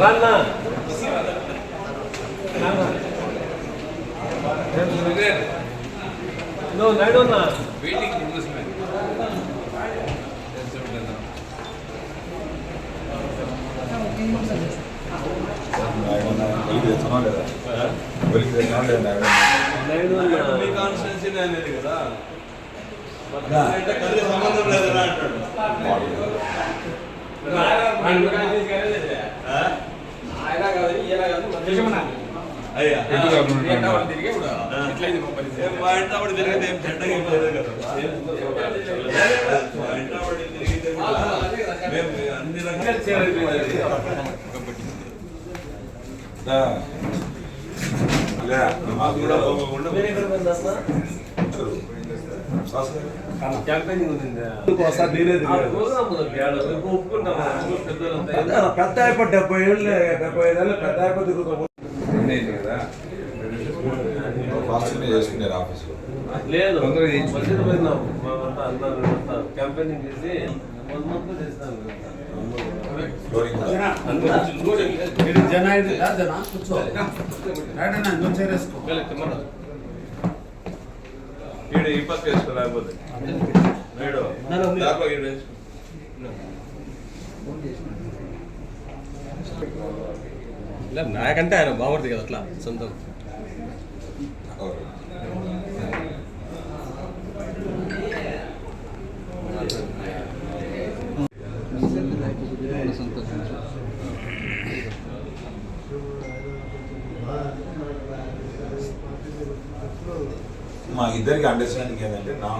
రాన్నా నువ్వు నడున్నా వెయిటింగ్ కోసమే వెలికి తెచ్చానా లేదా వెలికి తెచ్చానా లేదా నైడు అన్ని రకాల మాకు కూడా పోకుండా పెద్ద అయిపోయి డెబ్బై ఏళ్ళు డెబ్బై ఐదు ఏళ్ళు పెద్ద కదా ఫాస్ట్గానే చేసుకున్నారు ఆఫీస్లో లేదు క్యాంపెయినింగ్ చేసి జన జన కూర్చో నువ్వు చేరేసుకో ఈడ ఈ పక్క వేసుకో లేకపోతే నేడు దాకా ఈడ వేసుకో ఇలా నాకంటే ఆయన బాగుంటుంది కదా అట్లా సొంతం మా ఇద్దరికి అండర్స్టాండింగ్ ఏంటంటే నా